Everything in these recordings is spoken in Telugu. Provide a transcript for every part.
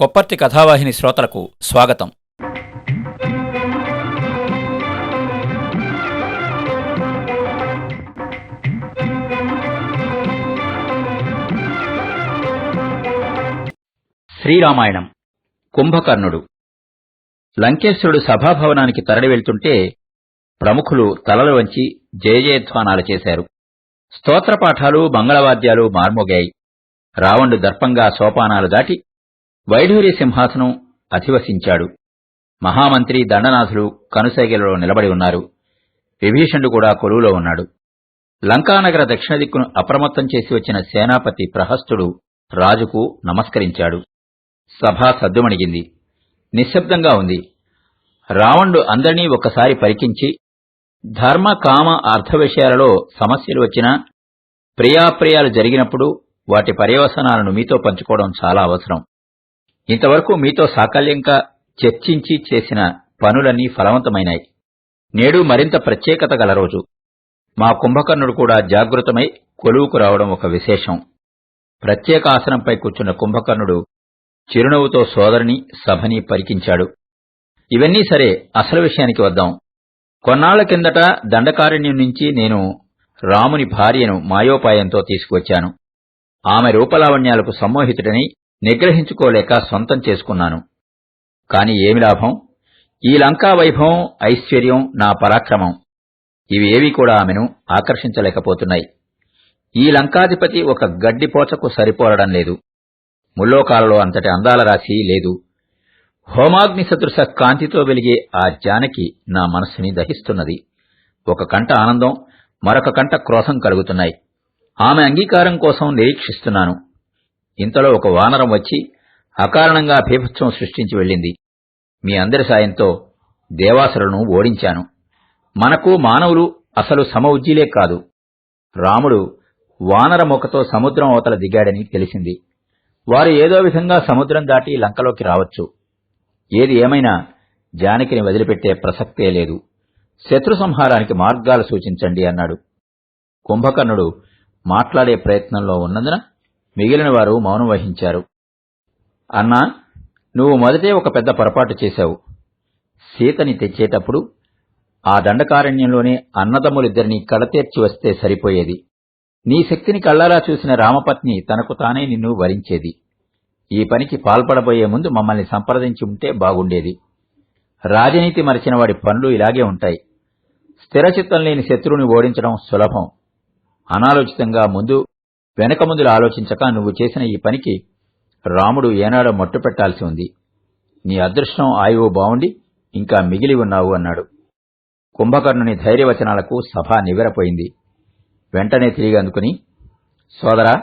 కొప్పర్తి కథావాహిని శ్రోతలకు స్వాగతం. శ్రీరామాయణం. కుంభకర్ణుడు. లంకేశ్వరుడు సభాభవనానికి తరలి వెళ్తుంటే ప్రముఖులు తలలు వంచి జయజయధ్వానాలు చేశారు. స్తోత్రపాఠాలు మంగళవాద్యాలు మార్మోగాయి. రావణుడు దర్పంగా సోపానాలు దాటి వైఢూర్య సింహాసనం అధివసించాడు. మహామంత్రి దండనాథుడు కనుసైగలలో నిలబడి ఉన్నారు. విభీషణుడు కూడా కొలువులో ఉన్నాడు. లంకానగర దక్షిణ దిక్కును అప్రమత్తం చేసి వచ్చిన సేనాపతి ప్రహస్తుడు రాజుకు నమస్కరించాడు. సభ సద్దుమణిగింది. నిశ్శబ్దంగా ఉంది. రావణుడు అందరినీ ఒక్కసారి పరికించి ధర్మ కామ అర్థ విషయాలలో సమస్యలు వచ్చినా ప్రియాప్రియాలు జరిగినప్పుడు వాటి పర్యవసనాలను మీతో పంచుకోవడం చాలా అవసరం. ఇంతవరకు మీతో సాకల్యంగా చర్చించి చేసిన పనులన్నీ ఫలవంతమైనాయి. నేడు మరింత ప్రత్యేకత గల రోజు. మా కుంభకర్ణుడు కూడా జాగృతమై కొలువుకు రావడం ఒక విశేషం. ప్రత్యేక ఆసనంపై కూర్చున్న కుంభకర్ణుడు చిరునవ్వుతో సోదరిని సభని పరికించాడు. ఇవన్నీ సరే అసలు విషయానికి వద్దాం. కొన్నాళ్ళ కిందట దండకారణ్యం నుంచి నేను రాముని భార్యను మాయోపాయంతో తీసుకువచ్చాను. ఆమె రూపలావణ్యాలకు సమ్మోహితుడని నిగ్రహించుకోలేక సొంతం చేసుకున్నాను. కాని ఏమి లాభం? ఈ లంకా వైభవం ఐశ్వర్యం నా పరాక్రమం. ఇవి కూడా ఆమెను ఆకర్షించలేకపోతున్నాయి. ఈ లంకాధిపతి ఒక గడ్డిపోచకు సరిపోలడం లేదు. ముల్లోకాలలో అంతటి అందాల రాశి లేదు. హోమాగ్ని సదృశ కాంతితో వెలిగే ఆ జానకి నా మనస్సుని దహిస్తున్నది. ఒక కంట ఆనందం మరొక కంట క్రోధం కలుగుతున్నాయి. ఆమె అంగీకారం కోసం నిరీక్షిస్తున్నాను. ఇంతలో ఒక వానరం వచ్చి అకారణంగా భీభత్సం సృష్టించి వెళ్ళింది. మీ అందరి సాయంతో దేవాసులను ఓడించాను. మనకు మానవులు అసలు సమవుజ్జీలే కాదు. రాముడు వానర మొక్కతో సముద్రం అవతల దిగాడని తెలిసింది. వారు ఏదో విధంగా సముద్రం దాటి లంకలోకి రావచ్చు. ఏది ఏమైనా జానకిని వదిలిపెట్టే ప్రసక్తే లేదు. శత్రు సంహారానికి మార్గాలు సూచించండి అన్నాడు. కుంభకర్ణుడు మాట్లాడే ప్రయత్నంలో ఉన్నందున మిగిలిన వారు మౌనం వహించారు. అన్నా నువ్వు మొదటే ఒక పెద్ద పొరపాటు చేశావు. సీతని తెచ్చేటప్పుడు ఆ దండకారణ్యంలోనే అన్నదమ్ములిద్దరినీ కడతీర్చి వస్తే సరిపోయేది. నీ శక్తిని కళ్ళారా చూసిన రామపత్ని తనకు తానే నిన్ను వరించేది. ఈ పనికి పాల్పడబోయే ముందు మమ్మల్ని సంప్రదించి ఉంటే బాగుండేది. రాజనీతి మరిచిన వాడి పనులు ఇలాగే ఉంటాయి. స్థిరచిత్తం లేని శత్రువుని ఓడించడం సులభం. అనాలోచితంగా ముందు వెనక ముందులు ఆలోచించక నువ్వు చేసిన ఈ పనికి రాముడు ఏనాడో మట్టు పెట్టాల్సి ఉంది. నీ అదృష్టం ఆయువు బావుండి ఇంకా మిగిలి ఉన్నావు అన్నాడు. కుంభకర్ణుని ధైర్యవచనాలకు సభ నివ్వెరపోయింది. వెంటనే తిరిగి అందుకుని సోదరా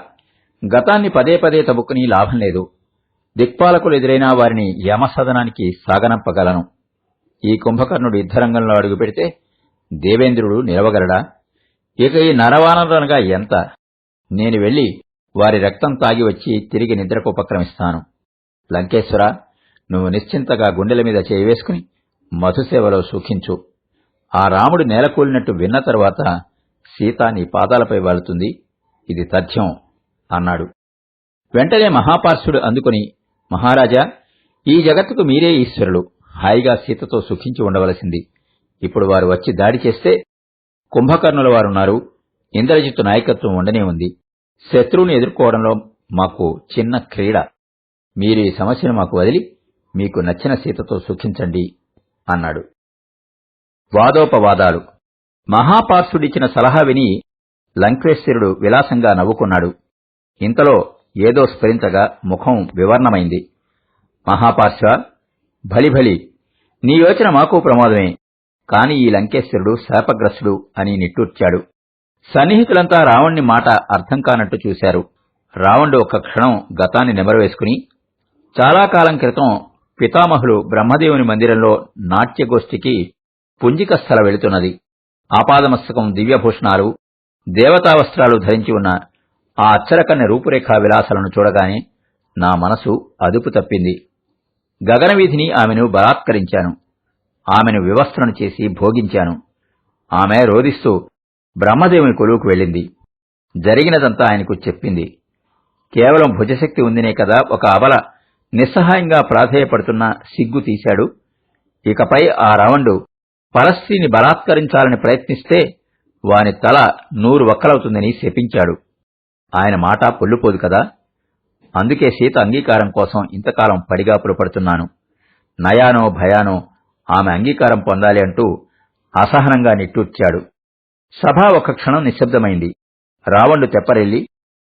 గతాన్ని పదే పదే తబుక్కుని లాభం లేదు. దిక్పాలకులు ఎదురైనా వారిని యమసదనానికి సాగనంపగలను. ఈ కుంభకర్ణుడు యుద్ధరంగంలో అడుగుపెడితే దేవేంద్రుడు నిలవగలడా? ఇక ఈ నరవానరులనగా ఎంత? నేను వెళ్ళి వారి రక్తం తాగి వచ్చి తిరిగి నిద్రకు ఉపక్రమిస్తాను. లంకేశ్వర నువ్వు నిశ్చింతగా గుండెల మీద చేయివేసుకుని మధుసేవలో సుఖించు. ఆ రాముడు నేలకూలినట్టు విన్న తరువాత సీత నీ పాదాలపై వాలుతుంది ఇది తథ్యం అన్నాడు. వెంటనే మహాపార్శ్వుడు అందుకుని మహారాజా ఈ జగత్తుకు మీరే ఈశ్వరులు. హాయిగా సీతతో సుఖించి ఉండవలసింది. ఇప్పుడు వారు వచ్చి దాడి చేస్తే కుంభకర్ణుల వారున్నారు. ఇంద్రజిత్తు నాయకత్వం ఉండనే ఉంది. శత్రువుని ఎదుర్కోవడంలో మాకు చిన్న క్రీడ. మీరు ఈ సమస్యను మాకు వదిలి మీకు నచ్చిన సీతతో సుఖించండి అన్నాడు. వాదోపవాదాలు. మహాపార్శ్వుడిచ్చిన సలహా విని లంకేశ్వరుడు విలాసంగా నవ్వుకున్నాడు. ఇంతలో ఏదో స్ఫరించగా ముఖం వివర్ణమైంది. మహాపార్శ్వ భలిభలి నీ యోచన మాకు ప్రమాదమే. కాని ఈ లంకేశ్వరుడు శాపగ్రస్తుడు అని నిట్టూర్చాడు. సన్నిహితులంతా రావణ్ణి మాట అర్థం కానట్టు చూశారు. రావణుడు ఒక క్షణం గతాన్ని నెమరవేసుకుని చాలా కాలం క్రితం పితామహులు బ్రహ్మదేవుని మందిరంలో నాట్యగోష్ఠికి పుంజిక స్థల వెళుతున్నది. ఆపాదమస్తకం దివ్యభూషణాలు దేవతా వస్త్రాలు ధరించి ఉన్న ఆ అచ్చరకన్న రూపురేఖా విలాసాలను చూడగానే నా మనసు అదుపు తప్పింది. గగనవీధిని ఆమెను బలాత్కరించాను. ఆమెను వివస్త్రను చేసి భోగించాను. ఆమె రోదిస్తూ బ్రహ్మదేవుని కొలువుకు వెళ్ళింది. జరిగినదంతా ఆయనకు చెప్పింది. కేవలం భుజశక్తి ఉందినే కదా ఒక అబల నిస్సహాయంగా ప్రాధేయపడుతున్న సిగ్గు తీశాడు. ఇకపై ఆ రావణుడు పరస్త్రీని బలాత్కరించాలని ప్రయత్నిస్తే వాని తల నూరు వక్కలవుతుందని శపించాడు. ఆయన మాట పొల్లుపోదు కదా. అందుకే సీత అంగీకారం కోసం ఇంతకాలం పడిగాపులు పడుతున్నాను. నయానో భయానో ఆమె అంగీకారం పొందాలి అంటూ అసహనంగా నిట్టూర్చాడు. సభ ఒక క్షణం నిశ్శబ్దమైంది. రావణుడు తెప్పరెల్లి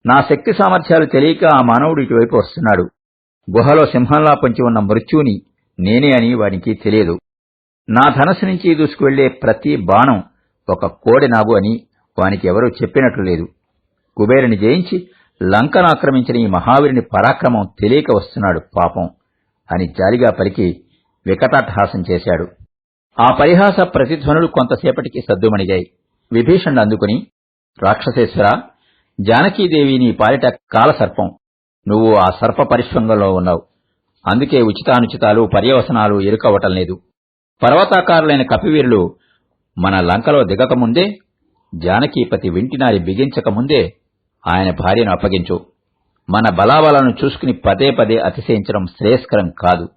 నా శక్తి సామర్థ్యాలు తెలియక ఆ మానవుడు ఇటువైపు వస్తున్నాడు. గుహలో సింహంలా పొంచి ఉన్న మృత్యుని నేనే అని వానికి తెలియదు. నా ధనస్సు నుంచి దూసుకువెళ్ళే ప్రతి బాణం ఒక కోడె నాగు అని వానికి ఎవరూ చెప్పినట్లు లేదు. కుబేరుని జయించి లంకను ఆక్రమించిన ఈ మహావీరుని పరాక్రమం తెలియక వస్తున్నాడు పాపం అని జాలిగా పలికి వికటాటహాసం చేశాడు. ఆ పరిహాస ప్రతిధ్వనులు కొంతసేపటికి సద్దుమణిగాయి. విభీషణుడు అందుకుని రాక్షసేశ్వర జానకీదేవి నీ పాలిట కాలసర్పం. నువ్వు ఆ సర్ప పరిశ్వంగంలో ఉన్నావు. అందుకే ఉచితానుచితాలు పర్యవసనాలు ఎరుకవటం లేదు. పర్వతాకారులైన కపివీరులు మన లంకలో దిగకముందే జానకీపతి వింటినారి బిగించకముందే ఆయన భార్యను అప్పగించు. మన బలాబలను చూసుకుని పదే పదే అతిశయించడం శ్రేయస్కరం కాదు.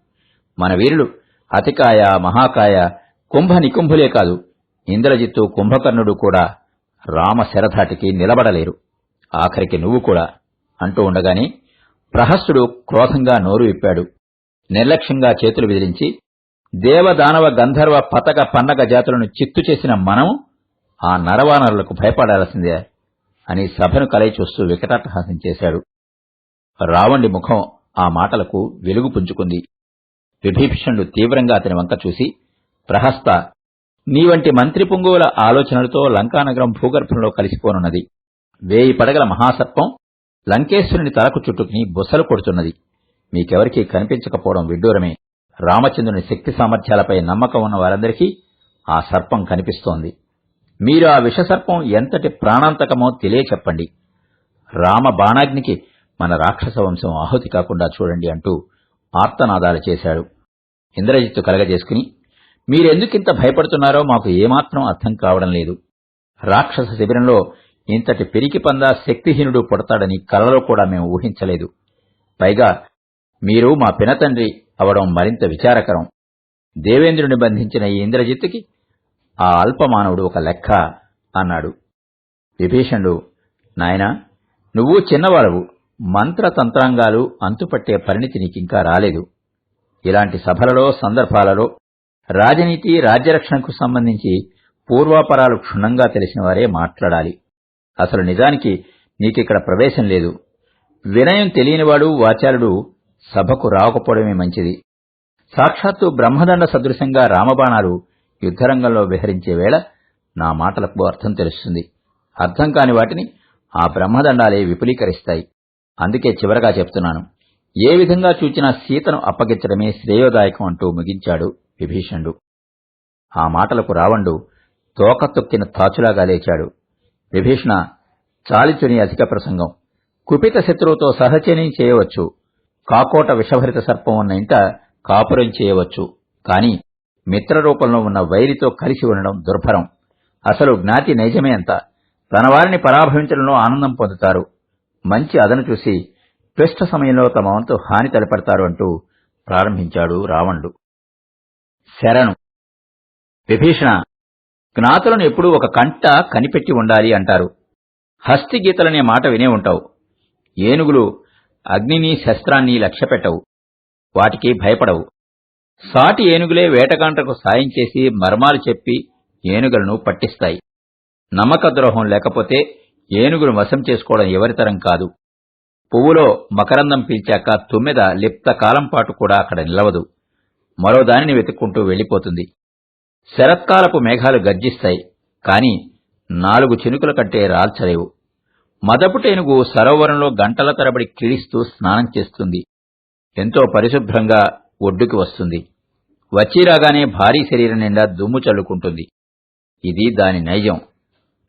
మన వీరులు అతికాయ మహాకాయ కుంభ నికుంభులే కాదు. ఇంద్రజిత్తు కుంభకర్ణుడు కూడా రామ శరధాటికి నిలబడలేరు. ఆఖరికి నువ్వు కూడా అంటూ ఉండగానే ప్రహస్తుడు క్రోధంగా నోరు విప్పాడు. నిర్లక్ష్యంగా చేతులు విదిలించి దేవదానవ గంధర్వ పతక పన్నగ జాతులను చిత్తు చేసిన మనం ఆ నరవానరులకు భయపడాల్సిందే అని సభను కలయి చూస్తూ వికటాట్టహాసం చేశాడు. రావణుడి ముఖం ఆ మాటలకు వెలుగు పుంజుకుంది. విభీషణుడు తీవ్రంగా అతని వంక చూసి ప్రహస్త నీ వంటి మంత్రి పుంగువుల ఆలోచనలతో లంకానగరం భూగర్భంలో కలిసిపోనున్నది. వేయి పడగల మహాసర్పం లంకేశ్వరుని తలకు చుట్టుకుని బుసలు కొడుతున్నది. మీకెవరికీ కనిపించకపోవడం విడ్డూరమే. రామచంద్రుని శక్తి సామర్థ్యాలపై నమ్మకం ఉన్న వారందరికీ ఆ సర్పం కనిపిస్తోంది. మీరు ఆ విషసర్పం ఎంతటి ప్రాణాంతకమో తెలియచెప్పండి. రామ బాణాగ్నికి మన రాక్షస వంశం ఆహుతి కాకుండా చూడండి అంటూ ఆర్తనాదాలు చేశాడు. ఇంద్రజిత్తు కలగజేసుకుని మీరెందుకింత భయపడుతున్నారో మాకు ఏమాత్రం అర్థం కావడం లేదు. రాక్షస శిబిరంలో ఇంతటి పెరికి పందా శక్తిహీనుడు పుడతాడని కలలో కూడా మేము ఊహించలేదు. పైగా మీరు మా పినతండ్రి అవడం మరింత విచారకరం. దేవేంద్రుని బంధించిన ఈ ఇంద్రజిత్తుకి ఆ అల్పమానవుడు ఒక లెక్క అన్నాడు. విభీషణుడు నాయనా నువ్వు చిన్నవాడవు. మంత్రతంత్రాంగాలు అంతుపట్టే పరిణితి నీకింకా రాలేదు. ఇలాంటి సభలలో సందర్భాలలో రాజనీతి రాజ్యరక్షణకు సంబంధించి పూర్వాపరాలు క్షుణ్ణంగా తెలిసిన వారే మాట్లాడాలి. అసలు నిజానికి నీకిక్కడ ప్రవేశం లేదు. వినయం తెలియనివాడు వాచాలుడు సభకు రాకపోవడమే మంచిది. సాక్షాత్తు బ్రహ్మదండ సదృశంగా రామబాణాలు యుద్ధరంగంలో విహరించే వేళ నా మాటలకు అర్థం తెలుస్తుంది. అర్థం కాని వాటిని ఆ బ్రహ్మదండాలే విపులీకరిస్తాయి. అందుకే చివరగా చెప్తున్నాను. ఏ విధంగా చూచినా సీతను అప్పగించడమే శ్రేయోదాయకం అంటూ ముగించాడు. విభీషణుడు. ఆ మాటలకు రావణుడు తోక తొక్కిన తాచులాగా లేచాడు. విభీషణ చాలిచుని అధిక ప్రసంగం. కుపిత శత్రువుతో సహచర్యం చేయవచ్చు. కాకోట విషభరిత సర్పం ఉన్న ఇంట కాపురం చేయవచ్చు. కాని మిత్రరూపంలో ఉన్న వైరితో కలిసి ఉండడం దుర్భరం. అసలు జ్ఞాతి నైజమే అంత. తన వారిని పరాభవించడంలో ఆనందం పొందుతారు. మంచి అదను చూసి క్లిష్ట సమయంలో తమ వంతు హాని తలపెడతారు అంటూ ప్రారంభించాడు రావణుడు. శరణు. విభీషణ జ్ఞాతులను ఎప్పుడూ ఒక కంట కనిపెట్టి ఉండాలి అంటారు. హస్తిగీతలనే మాట వినే ఉంటావు. ఏనుగులు అగ్నిని శస్త్రాన్ని లక్ష్యపెట్టవు. వాటికి భయపడవు. సాటి ఏనుగులే వేటగాంటకు సాయం చేసి మర్మాలు చెప్పి ఏనుగులను పట్టిస్తాయి. నమ్మక ద్రోహం లేకపోతే ఏనుగును వశం చేసుకోవడం ఎవరితరం కాదు. పువ్వులో మకరందం పీల్చాక తుమ్మెద లిప్త కాలం పాటు కూడా అక్కడ నిలవదు. మరో దానిని వెతుక్కుంటూ వెళ్ళిపోతుంది. శరత్కాలపు మేఘాలు గర్జిస్తాయి కాని నాలుగు చినుకుల కంటే రాల్చలేవు. మదపుటేనుగు సరోవరంలో గంటల తరబడి కిడిస్తూ స్నానం చేస్తుంది. ఎంతో పరిశుభ్రంగా ఒడ్డుకి వస్తుంది. వచ్చిరాగానే భారీ శరీరం నిండా దుమ్ము చల్లుకుంటుంది. ఇది దాని నైజం.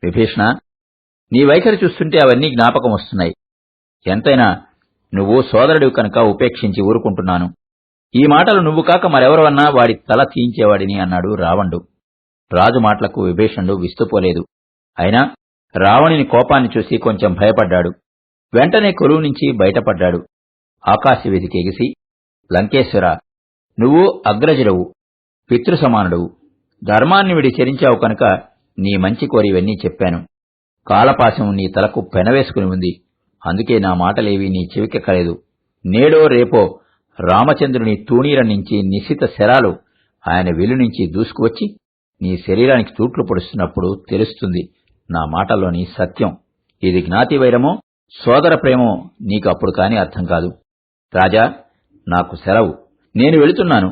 విభీషణ నీ వైఖరి చూస్తుంటే అవన్నీ జ్ఞాపకం వస్తున్నాయి. ఎంతైనా నువ్వు సోదరుడివి కనుక ఉపేక్షించి ఊరుకుంటున్నాను. ఈ మాటలు నువ్వు కాక మరెవరు అన్నా వాడి తల తీయించేవాడిని అన్నాడు రావణుడు. రాజు మాటలకు విభీషణుడు విస్తుపోలేదు. అయినా రావణుని కోపాన్ని చూసి కొంచెం భయపడ్డాడు. వెంటనే కొలువు నుంచి బయటపడ్డాడు. ఆకాశ వీధికి లంకేశ్వర నువ్వు అగ్రజుడవు పితృసమానుడవు. ధర్మాన్ని విడి చరించావు కనుక నీ మంచి కోరివన్నీ చెప్పాను. కాలపాశం నీ తలకు పెనవేసుకుని ఉంది. అందుకే నా మాటలేవి నీ చెవికెక్కలేదు. నేడో రేపో రామచంద్రుని తూణీరం నుంచి నిశిత శరాలు ఆయన వెలు నుంచి దూసుకువచ్చి నీ శరీరానికి తూట్లు పొడుస్తున్నప్పుడు తెలుస్తుంది నా మాటల్లోని సత్యం. ఇది జ్ఞాతి వైరమో సోదర ప్రేమో నీకు అప్పుడు కాని అర్థం కాదు. రాజా నాకు సెలవు నేను వెళుతున్నాను.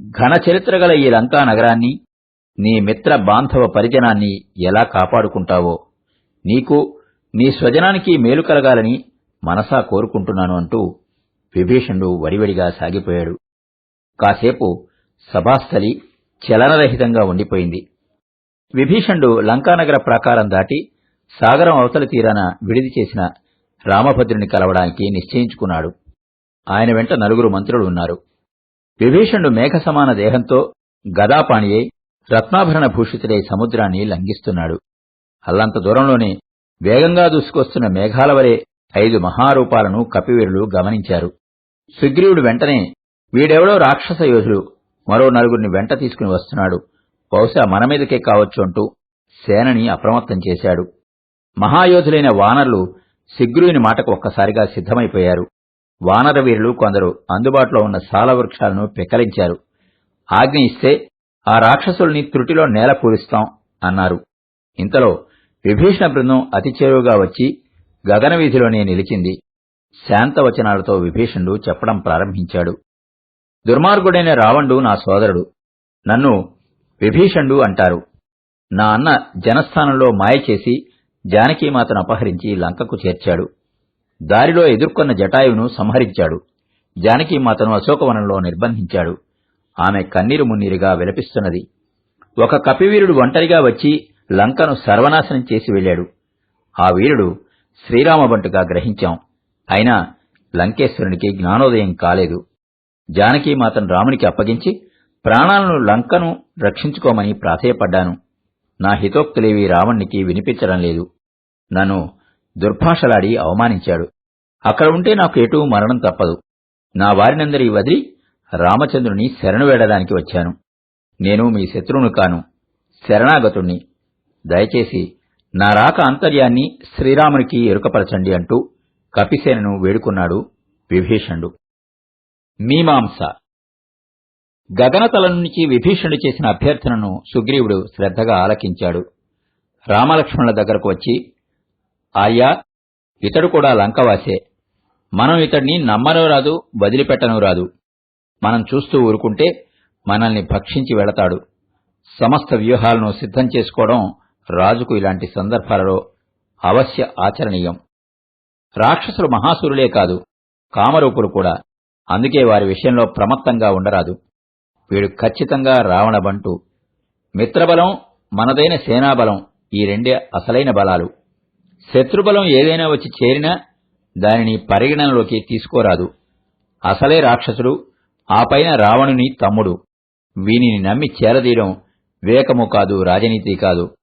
ఘన చరిత్ర గల ఈ లంకా నగరాన్ని నీ మిత్ర బాంధవ పరిజనాన్ని ఎలా కాపాడుకుంటావో నీకు నీ స్వజనానికి మేలు కలగాలని మనసా కోరుకుంటున్నాను అంటూ విభీషణుడు వడివడిగా సాగిపోయాడు. కాసేపు సభాస్థలి చలనరహితంగా ఉండిపోయింది. విభీషణుడు లంకానగర ప్రాకారం దాటి సాగరం అవతలి తీరాన విడిది చేసిన రామభద్రుని కలవడానికి నిశ్చయించుకున్నాడు. ఆయన వెంట నలుగురు మంత్రులు ఉన్నారు. విభీషణుడు మేఘ సమాన దేహంతో గదాపాణియై రత్నాభరణ భూషితుడై సముద్రాన్ని లంఘిస్తున్నాడు. అల్లంత దూరంలోనే వేగంగా దూసుకొస్తున్న మేఘాల వలె ఐదు మహారూపాలను కపివీరులు గమనించారు. సుగ్రీవుడు వెంటనే వీడెవడో రాక్షస యోధుడు మరో నలుగురిని వెంట తీసుకుని వస్తున్నాడు. బహుశా మన మీదకే కావచ్చు అంటూ సేనని అప్రమత్తం చేశాడు. మహాయోధులైన వానరులు సిగ్గురుని మాటకు ఒక్కసారిగా సిద్ధమైపోయారు. వానర వీరులు కొందరు అందుబాటులో ఉన్న సాల వృక్షాలను పెక్కలించారు ఆజ్ఞ ఇస్తే ఆ రాక్షసుల్ని త్రుటిలో నేల పూరిస్తాం అన్నారు. ఇంతలో విభీషణ బృందం అతి చేరువుగా వచ్చి గగనవీధిలోనే నిలిచింది. శాంతవచనాలతో విభీషణుడు చెప్పడం ప్రారంభించాడు. దుర్మార్గుడైన రావణుడు నా సోదరుడు. నన్ను విభీషణుడు అంటారు. నా అన్న జనస్థానంలో మాయ చేసి జానకీమాతను అపహరించి లంకకు చేర్చాడు. దారిలో ఎదుర్కొన్న జటాయువును సంహరించాడు. జానకీమాతను అశోకవనంలో నిర్బంధించాడు. ఆమె కన్నీరు మున్నీరుగా విలపిస్తున్నది. ఒక కపివీరుడు ఒంటరిగా వచ్చి లంకను సర్వనాశనం చేసి వెళ్ళాడు. ఆ వీరుడు శ్రీరామబంటుగా గ్రహించాం. అయినా లంకేశ్వరునికి జ్ఞానోదయం కాలేదు. జానకీమాతను రామునికి అప్పగించి ప్రాణాలను లంకను రక్షించుకోమని ప్రాధేయపడ్డాను. నా హితోక్తులేవి రావణ్ణికి వినిపించడం లేదు. నన్ను దుర్భాషలాడి అవమానించాడు. అక్కడ ఉంటే నాకు ఎటూ మరణం తప్పదు. నా వారినందరి వదిలి రామచంద్రుని శరణు వేడడానికి వచ్చాను. నేను మీ శత్రువును కాను శరణాగతుణ్ణి. దయచేసి నా రాక అంతర్యాన్ని శ్రీరామునికి ఎరుకపరచండి అంటూ కపిసేనను వేడుకున్నాడు విభీషణుడు. మీమాంస. గగనతల నుంచి విభీషణుడు చేసిన అభ్యర్థనను సుగ్రీవుడు శ్రద్ధగా ఆలకించాడు. రామలక్ష్మణుల దగ్గరకు వచ్చి ఆయ్యా ఇతడు కూడా లంకవాసే. మనం ఇతడిని నమ్మనూ రాదు వదిలిపెట్టనూ రాదు. మనం చూస్తూ ఊరుకుంటే మనల్ని భక్షించి వెళతాడు. సమస్త వ్యూహాలను సిద్ధం చేసుకోవడం రాజుకు ఇలాంటి సందర్భాలలో అవశ్య ఆచరణీయం. రాక్షసులు మహాసురులే కాదు కామరూపులు కూడా. అందుకే వారి విషయంలో ప్రమత్తంగా ఉండరాదు. వీడు ఖచ్చితంగా రావణ బంటు. మిత్రబలం మనదైన సేనాబలం ఈ రెండే అసలైన బలాలు. శత్రుబలం ఏదైనా వచ్చి చేరినా దానిని పరిగణనలోకి తీసుకోరాదు. అసలే రాక్షసుడు ఆ పైన రావణుని తమ్ముడు. వీనిని నమ్మి చేరదీయడం వివేకము కాదు రాజనీతి కాదు.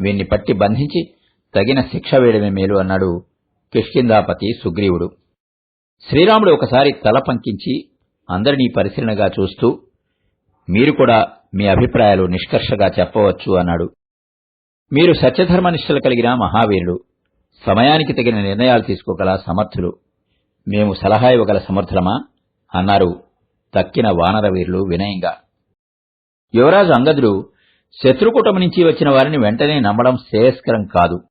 వీన్ని పట్టి బంధించి తగిన శిక్ష వేయడమే మేలు అన్నాడు కిష్కిందాపతి సుగ్రీవుడు. శ్రీరాముడు ఒకసారి తల పంకించి అందరినీ పరిశీలనగా చూస్తూ మీరు కూడా మీ అభిప్రాయాలు నిష్కర్షగా చెప్పవచ్చు అన్నాడు. మీరు సత్యధర్మనిష్టలు కలిగిన మహావీరుడు సమయానికి తగిన నిర్ణయాలు తీసుకోగల సమర్థులు మేము సలహా ఇవ్వగల సమర్థులమా? అన్నారు తక్కిన వానరవీరులు వినయంగా. యువరాజు అంగదుడు శత్రుకుటం నుంచి వచ్చిన వారిని వెంటనే నమ్మడం శ్రేయస్కరం కాదు.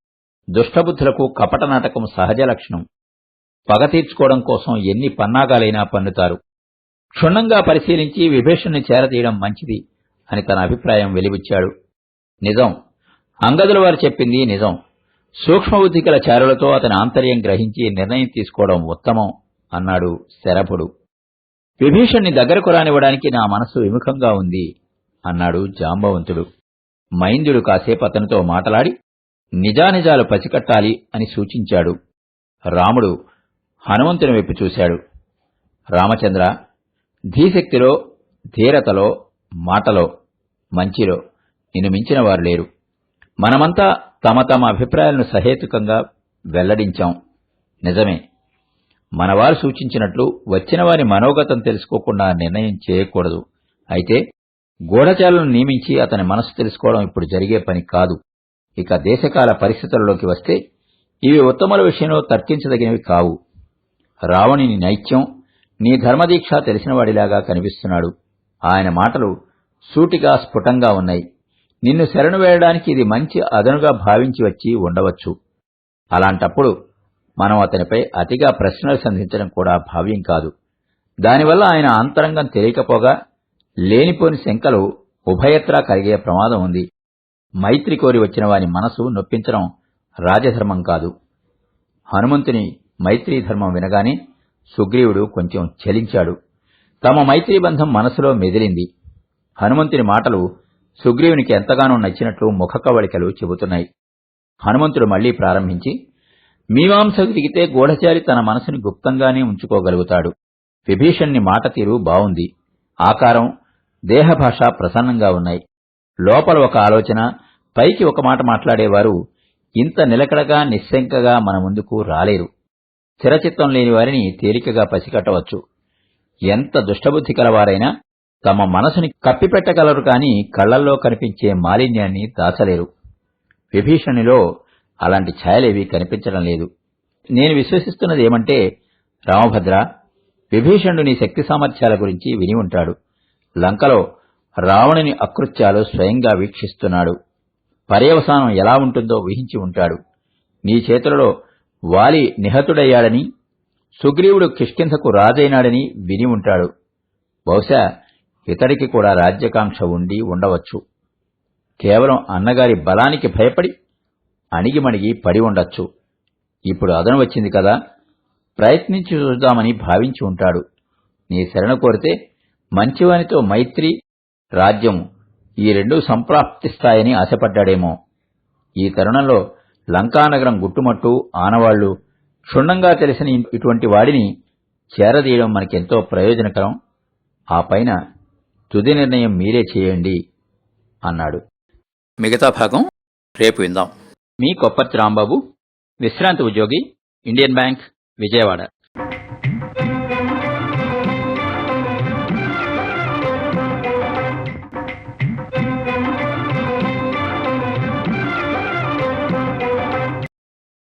దుష్టబుద్ధులకు కపట నాటకం సహజ లక్షణం. పగ తీర్చుకోవడం కోసం ఎన్ని పన్నాగాలైనా పన్నుతారు క్షుణ్ణంగా పరిశీలించి విభీషణ్ణి చేరతీయడం మంచిది అని తన అభిప్రాయం వెలిబుచ్చాడు. నిజం. అంగదుల వారు చెప్పింది నిజం. సూక్ష్మబుద్ధి గల చారులతో అతని ఆంతర్యం గ్రహించి నిర్ణయం తీసుకోవడం ఉత్తమం అన్నాడు శరభుడు. విభీషణ్ణి దగ్గరకు రానివ్వడానికి నా మనస్సు విముఖంగా ఉంది అన్నాడు జాంబవంతుడు. మైందుడు కాసేపు అతనితో మాటలాడి నిజానిజాలు పసికట్టాలి అని సూచించాడు. రాముడు హనుమంతుని వైపు చూశాడు. రామచంద్ర ధీశక్తిలో ధీరతలో మాటలో మంచిలో నిన్ను మించిన వారు లేరు. మనమంతా తమ తమ అభిప్రాయాలను సహేతుకంగా వెల్లడించాం. నిజమే. మనవారు సూచించినట్లు వచ్చిన వారి మనోగతం తెలుసుకోకుండా నిర్ణయం చేయకూడదు. అయితే గూఢచారులను నియమించి అతని మనసు తెలుసుకోవడం ఇప్పుడు జరిగే పని కాదు. ఇక దేశకాల పరిస్థితులలోకి వస్తే ఇవి ఉత్తముల విషయంలో తర్కించదగినవి కావు. రావణిని నైత్యం నీ ధర్మదీక్ష తెలిసినవాడిలాగా కనిపిస్తున్నాడు. ఆయన మాటలు సూటిగా స్ఫుటంగా ఉన్నాయి. నిన్ను శరణు వేయడానికి ఇది మంచి అదనుగా భావించి వచ్చి ఉండవచ్చు. అలాంటప్పుడు మనం అతనిపై అతిగా ప్రశ్నలు సంధించడం కూడా భావ్యం కాదు. దానివల్ల ఆయన అంతరంగం తెలియకపోగా లేనిపోని శంకలు ఉభయత్రా కలిగే ప్రమాదం ఉంది. మైత్రి కోరి వచ్చిన వారి మనసు నొప్పించడం రాజధర్మం కాదు. హనుమంతుని మైత్రీ ధర్మం వినగానే సుగ్రీవుడు కొంచెం చలించాడు తమ మైత్రీ బంధం మనసులో మెదిలింది. హనుమంతుని మాటలు సుగ్రీవునికి ఎంతగానో నచ్చినట్లు ముఖకవళికలు చెబుతున్నాయి. హనుమంతుడు మళ్ళీ ప్రారంభించి మీమాంసకు దిగితే గూఢచారి తన మనసుని గుప్తంగానే ఉంచుకోగలుగుతాడు. విభీషణ్ణి మాట తీరు బావుంది. ఆకారం దేహభాష ప్రసన్నంగా ఉన్నాయి. లోపల ఒక ఆలోచన పైకి ఒక మాట మాట్లాడేవారు ఇంత నిలకడగా నిస్సంకగా మన ముందుకు రాలేరు. స్థిరచిత్తం లేని వారిని తేలికగా పసికట్టవచ్చు. ఎంత దుష్టబుద్ధి కలవారైనా తమ మనసుని కప్పిపెట్టగలరు కాని కళ్ళల్లో కనిపించే మాలిన్యాన్ని దాచలేరు. విభీషణిలో అలాంటి ఛాయలేవీ కనిపించడం లేదు. నేను విశ్వసిస్తున్నది ఏమంటే రామభద్ర విభీషణుడు నీ శక్తి సామర్థ్యాల గురించి విని ఉంటాడు. లంకలో రావణుని అకృత్యాలు స్వయంగా వీక్షిస్తున్నాడు. పర్యవసానం ఎలా ఉంటుందో ఊహించి ఉంటాడు. నీ చేతులలో వాలి నిహతుడయ్యాడని సుగ్రీవుడు కిష్కింధకు రాజైనాడని విని ఉంటాడు. బహుశా ఇతడికి కూడా రాజ్యకాంక్ష ఉండి ఉండవచ్చు. కేవలం అన్నగారి బలానికి భయపడి అణిగిమణిగి పడి ఉండొచ్చు. ఇప్పుడు అదను వచ్చింది కదా. ప్రయత్నించి చూద్దామని భావించి ఉంటాడు. నీ శరణ కోరితే మంచివానితో మైత్రి రాజ్యం ఈ రెండూ సంప్రాప్తిస్తాయని ఆశపడ్డాడేమో. ఈ తరుణంలో లంకానగరం గుట్టుమట్టు ఆనవాళ్ళు క్షుణ్ణంగా తెలిసిన ఇటువంటి వాడిని చేరదీయడం మనకెంతో ప్రయోజనకరం. ఆ పైన తుది నిర్ణయం మీరే చేయండి అన్నాడు. మిగతా భాగం రేపు విందాం. మీ కొప్పర్తి రాంబాబు విశ్రాంతి ఉద్యోగి ఇండియన్ బ్యాంక్ విజయవాడ.